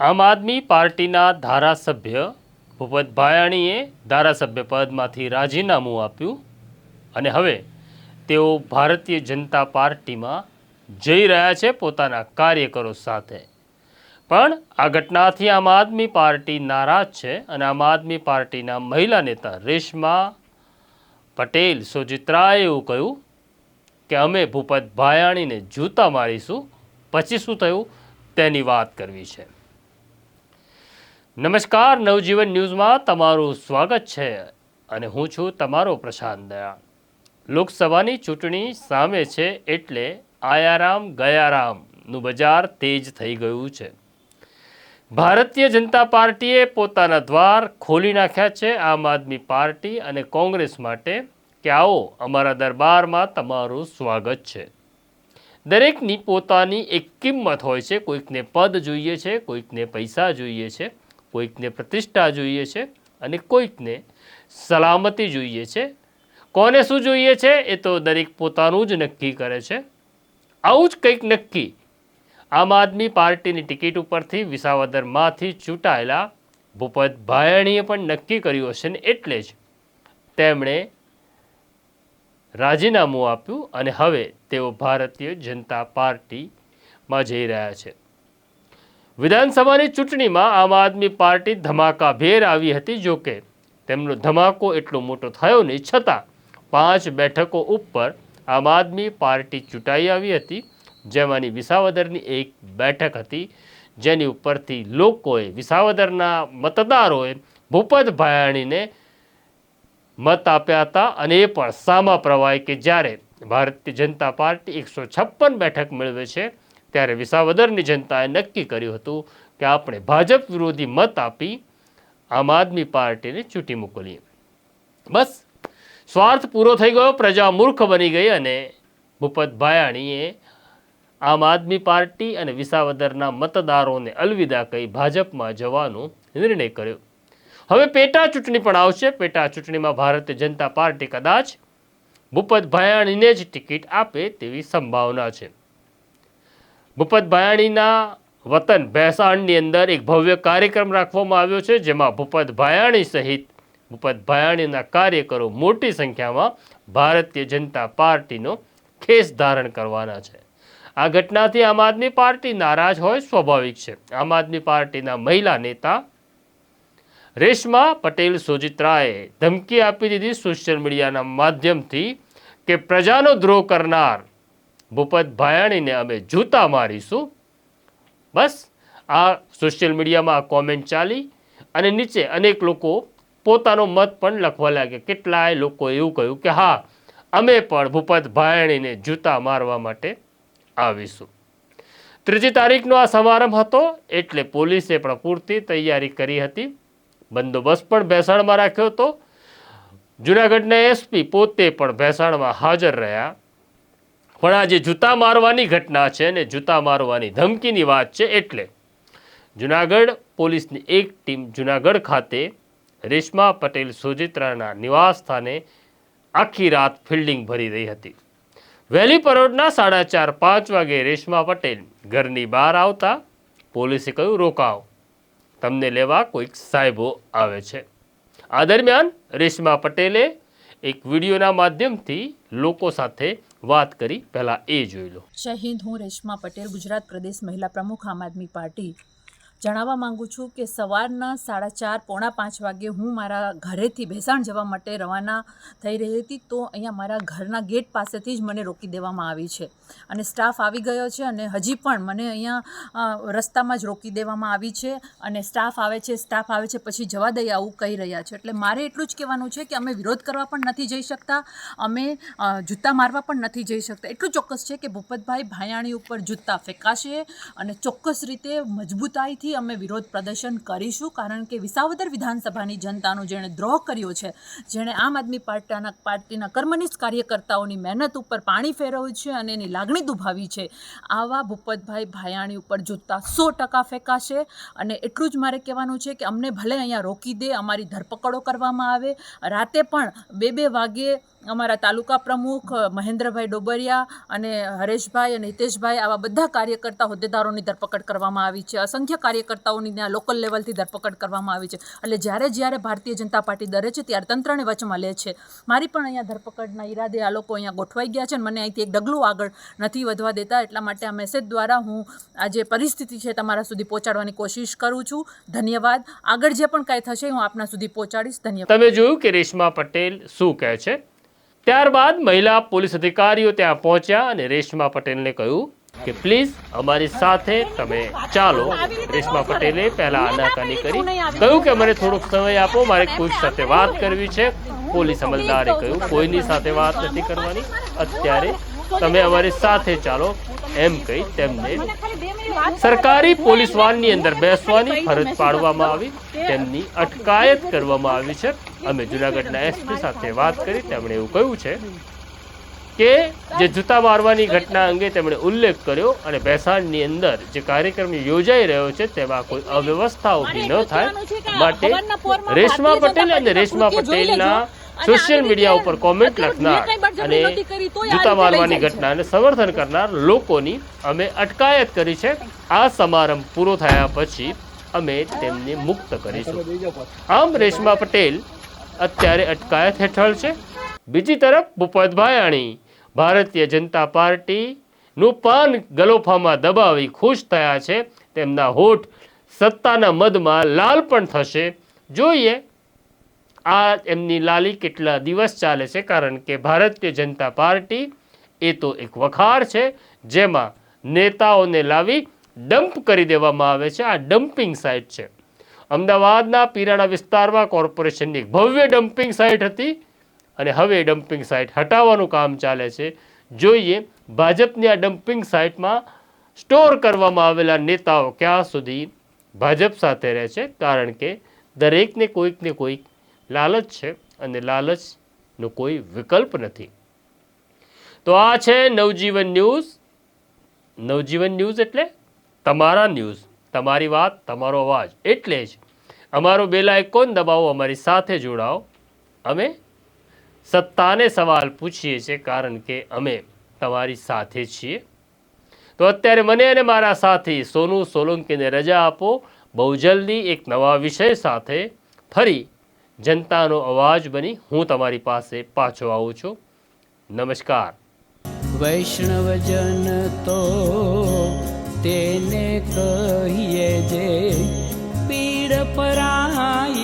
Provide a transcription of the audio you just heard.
આમ આદમી પાર્ટીના ધારાસભ્ય ભૂપત ભાયાણીએ ધારાસભ્ય પદમાંથી રાજીનામું આપ્યું અને હવે તેઓ ભારતીય જનતા પાર્ટીમાં જઈ રહ્યા છે પોતાના કાર્યકરો સાથે. પણ આ ઘટનાથી આમ આદમી પાર્ટી નારાજ છે અને આમ આદમી પાર્ટીના મહિલા નેતા રેશમા પટેલ સોજિત્રાએ એવું કહ્યું કે અમે ભૂપત ભાયાણીને જૂતા મારીશું, પછી શું થયું તેની વાત કરવી છે. નમસ્કાર, નવજીવન ન્યૂઝમાં તમારું સ્વાગત છે અને હું છું તમારો પ્રશાંત દયા. લોકસભાની ચૂંટણી સામે છે એટલે આયારામ, ગયારામનું બજાર તેજ થઈ ગયું છે. ભારતીય જનતા પાર્ટીએ પોતાના દ્વાર ખોલી નાખ્યા છે આમ આદમી પાર્ટી અને કોંગ્રેસ માટે કે આવો અમારા દરબારમાં તમારું સ્વાગત છે. દરેકની પોતાની એક કિંમત હોય છે, કોઈકને પદ જોઈએ છે, કોઈકને પૈસા જોઈએ છે. કોઈકને પ્રતિષ્ઠા જોઈએ છે અને કોઈકને સલામતી જોઈએ છે. કોને શું જોઈએ છે એ તો દરેક પોતાનું જ નક્કી કરે છે. આવું જ કંઈક નક્કી આમ આદમી પાર્ટીની ટિકિટ ઉપરથી વિસાવદરમાંથી ચૂંટાયેલા ભૂપત ભાયણીએ પણ નક્કી કર્યું હશે ને એટલે જ તેમણે રાજીનામું આપ્યું અને હવે તેઓ ભારતીય જનતા પાર્ટીમાં જઈ રહ્યા છે. વિધાનસભાની ચૂંટણીમાં આમ આદમી પાર્ટી ધમાકાભેર આવી હતી. જોકે તેમનો ધમાકો એટલો મોટો થયો નહીં, છતાં પાંચ બેઠકો ઉપર આમ આદમી પાર્ટી ચૂંટાઈ આવી હતી. જેમાંની વિસાવદરની એક બેઠક હતી, જેની ઉપરથી લોકોએ વિસાવદરના મતદારોએ ભૂપત ભાયાણીને મત આપ્યા હતા. અને એ પણ સામા પ્રવાહે કે જ્યારે ભારતીય જનતા પાર્ટી એકસો છપ્પન બેઠક મેળવે છે ત્યારે વિસાવદરની જનતાએ નક્કી કર્યું હતું કે આપણે ભાજપ વિરોધી મત આપી આમ આદમી પાર્ટીને ચૂંટી મોકલીએ બસ, સ્વાર્થ પૂરો થઈ ગયો, પ્રજા મૂર્ખ બની ગઈ અને ભૂપત ભાયાણીએ આમ આદમી પાર્ટી અને વિસાવદરના મતદારોને અલવિદા કહી ભાજપમાં જવાનો નિર્ણય કર્યો. હવે પેટા ચૂંટણી પણ આવશે. પેટા ચૂંટણીમાં ભારતીય જનતા પાર્ટી કદાચ ભૂપત ભાયાણીને જ ટિકિટ આપે તેવી સંભાવના છે. ભૂપત ભાયાણીના વતન ભેસાણની અંદર એક ભવ્ય કાર્યક્રમ રાખવામાં આવ્યો છે, જેમાં ભૂપત ભાયાણી સહિત ભૂપત ભાયાણીના કાર્યકરો મોટી સંખ્યામાં ભારતીય જનતા પાર્ટીનો ખેસ ધારણ કરવાના છે. આ ઘટનાથી આમ આદમી પાર્ટી નારાજ હોય સ્વાભાવિક છે. આમ આદમી પાર્ટીના મહિલા નેતા રેશમા પટેલ સોજિત્રાએ ધમકી આપી દીધી સોશિયલ મીડિયાના માધ્યમથી કે પ્રજાનો દ્રોહ કરનાર ભૂપત ભાયાણીને અમે જૂતા મારીશું. બસ, આ સોશિયલ મીડિયામાં આ કોમેન્ટ ચાલી અને નીચે અનેક લોકો પોતાનો મત પણ લખવા લાગ્યા. કેટલાય લોકો એવું કહ્યું કે, હા, અમે પણ ભૂપત ભાયાણીને જૂતા મારવા માટે આવીશું. ત્રીજી તારીખનો આ સમારંભ હતો એટલે પોલીસે પણ પૂરતી તૈયારી કરી હતી. બંદોબસ્ત પણ ભેસાણમાં રાખ્યો હતો. જુનાગઢના એસપી પોતે પણ ભેસાણમાં હાજર રહ્યા. પણ આ જે જૂતા મારવાની ઘટના છે ને જૂતા મારવાની ધમકીની વાત છે એટલે જુનાગઢ પોલીસની એક ટીમ જુનાગઢ ખાતે રેશમા પટેલ સોજિત્રાના નિવાસ સ્થાને આખી રાત ફિલ્ડિંગ ભરી રહી હતી. વહેલી પરોઢના સાડા ચાર પાંચ વાગે રેશમા પટેલ ઘરની બહાર આવતા પોલીસે કહ્યું રોકાવ તમને લેવા કોઈક સાહેબો આવે છે. આ દરમિયાન રેશમા પટેલે એક વિડીયોના માધ્યમથી લોકો સાથે વાત કરી, પહેલાં એ જોઈ લો. હિન્દ હું રેશમા પટેલ, ગુજરાત પ્રદેશ મહિલા પ્રમુખ, આમ આદમી પાર્ટી. જણાવવા માગું છું કે સવારના સાડા ચાર, પોણા પાંચ વાગે હું મારા ઘરેથી ભેસાણ જવા માટે રવાના થઈ રહી હતી, તો અહીંયા મારા ઘરના ગેટ પાસેથી જ મને રોકી દેવામાં આવી છે. અને સ્ટાફ આવી ગયો છે અને હજી પણ મને અહીંયા રસ્તામાં જ રોકી દેવામાં આવી છે અને સ્ટાફ આવે છે, સ્ટાફ આવે છે, પછી જવા દઈએ આવું કહી રહ્યા છે. એટલે મારે એટલું જ કહેવાનું છે કે અમે વિરોધ કરવા પણ નથી જઈ શકતા, અમે જૂતા મારવા પણ નથી જઈ શકતા. એટલું ચોક્કસ છે કે ભૂપતભાઈ ભાયાણી ઉપર જૂતા ફેંકાશે અને ચોક્કસ રીતે મજબૂતાઈથી અમે વિરોધ પ્રદર્શન કરીશું કારણ કે વિસાવદર વિધાનસભાની જનતાનો જેણે દ્રોહ કર્યો છે, જેણે આમ આદમી પાર્ટીના પાર્ટીના કર્મનિષ્ઠ કાર્યકર્તાઓની મહેનત ઉપર પાણી ફેરવ્યું છે અને એની લાગણી દુભાવી છે. આવા ભૂપતભાઈ ભાયાણી ઉપર જૂતા સો ટકા ફેંકાશે અને એટલું જ મારે કહેવાનું છે કે અમને ભલે અહીંયા રોકી દે, અમારી ધરપકડો કરવામાં આવે, રાતે પણ બે બે વાગે અમારા તાલુકા પ્રમુખ મહેન્દ્રભાઈ ડોબરિયા અને હરેશભાઈ અને હિતેશભાઈ આવા બધા કાર્યકર્તા હોદ્દેદારોની ધરપકડ કરવામાં આવી છે. અસંખ્ય કાર્યકર્તાઓની ત્યાં લોકલ લેવલથી ધરપકડ કરવામાં આવી છે. એટલે જ્યારે જ્યારે ભારતીય જનતા પાર્ટી ડરે છે, ત્યારે તંત્રને વચમાં લે છે. મારી પણ અહીંયા ધરપકડના ઈરાદે આ લોકો અહીંયા ગોઠવાઈ ગયા છે અને મને અહીંથી એક ડગલું આગળ નથી વધવા દેતા. એટલા માટે આ મેસેજ દ્વારા હું આ જે પરિસ્થિતિ છે તમારા સુધી પહોંચાડવાની કોશિશ કરું છું. ધન્યવાદ. આગળ જે પણ કાંઈ થશે, હું આપના સુધી પહોંચાડીશ. ધન્યવાદ. તમે જોયું કે રેશમા પટેલ શું કહે છે? ત્યારબાદ મહિલા પોલીસ અધિકારીઓ ત્યાં પહોંચ્યા અને રેશમા પટેલને કહ્યું કે, પ્લીઝ, અમારી સાથે તમે ચાલો. રેશમા પટેલે પહેલા આનાકાની કરી, કહ્યું કે, મને થોડોક સમય આપો, મારે કોઈ સાથે વાત કરવી છે. પોલીસ અમલદારે કહ્યું, કોઈની સાથે વાત નથી કરવાની, અત્યારે તમે અમારી સાથે ચાલો. એમ કહી તેમને સરકારી પોલીસ વાનની અંદર બેસવાની ફરજ પાડવામાં આવી. તેમની અટકાયત કરવામાં આવી છે. અમે જુનાગઢના એસપી સાથે વાત કરી તેમણે એવું કહ્યું છે કે જે જૂતા મારવાની ઘટના અંગે તેમણે ઉલ્લેખ કર્યો અને ભેસાણની અંદર જે કાર્યક્રમ યોજાઈ રહ્યો છે તેમાં કોઈ અવ્યવસ્થા ઊભી ન થાય. માટે રેશમા પટેલ અને રેશમા પટેલના સોશિયલ મીડિયા ઉપર કોમેન્ટ લખનાર અને જૂતા મારવાની ઘટનાને સમર્થન કરનાર લોકોની અમે અટકાયત કરી છે. આ સમારંભ પૂરો થયા પછી અમે તેમને મુક્ત કરીશું. આમ રેશમા પટેલ અત્યારે અટકાયત હેઠળ છે. બીજી તરફ ભૂપત ભાયાણી, ભારતીય જનતા પાર્ટીનું પાન ગલોફામાં દબાવી ખુશ થયા છે. તેમના હોઠ સત્તાના મદમાં લાલ પણ થશે. જોઈએ આ એમની લાલી કેટલા દિવસ ચાલે છે, કારણ કે ભારતીય જનતા પાર્ટી એ તો એક વખાર છે, જેમાં નેતાઓને લાવી ડમ્પ કરી દેવામાં આવે છે. આ ડમ્પિંગ સાઇટ છે. અમદાવાદના પીરાણા વિસ્તારમાં કોર્પોરેશનની ભવ્ય ડમ્પિંગ સાઇટ હતી અને હવે ડમ્પિંગ સાઇટ હટાવવાનું કામ ચાલે છે. જોઈએ ભાજપની આ ડમ્પિંગ સાઇટમાં સ્ટોર કરવામાં આવેલા નેતાઓ ક્યાં સુધી ભાજપ સાથે રહે છે, કારણ કે દરેકને કોઈક ને કોઈક લાલચ છે અને લાલચનો કોઈ વિકલ્પ નથી. તો આ છે નવજીવન ન્યૂઝ. નવજીવન ન્યૂઝ એટલે તમારા ન્યૂઝ. તમારી વાત, તમારો અવાજ, એટલે જ અમારો બેલ આઇકોન દબાવો? અમારી સાથે જોડાઓ. અમે સત્તાને સવાલ પૂછીએ છીએ કારણ કે અમે તમારી સાથે છીએ. તો અત્યારે મને અને મારા સાથી સોનુ સોલંકીને રજા આપો. બહુ જલ્દી એક નવા વિષય સાથે ફરી જનતાનો અવાજ બની હું તમારી પાસે પાછો આવું છું. નમસ્કાર. વૈષ્ણવજન તો તેને કહીએ જે पराई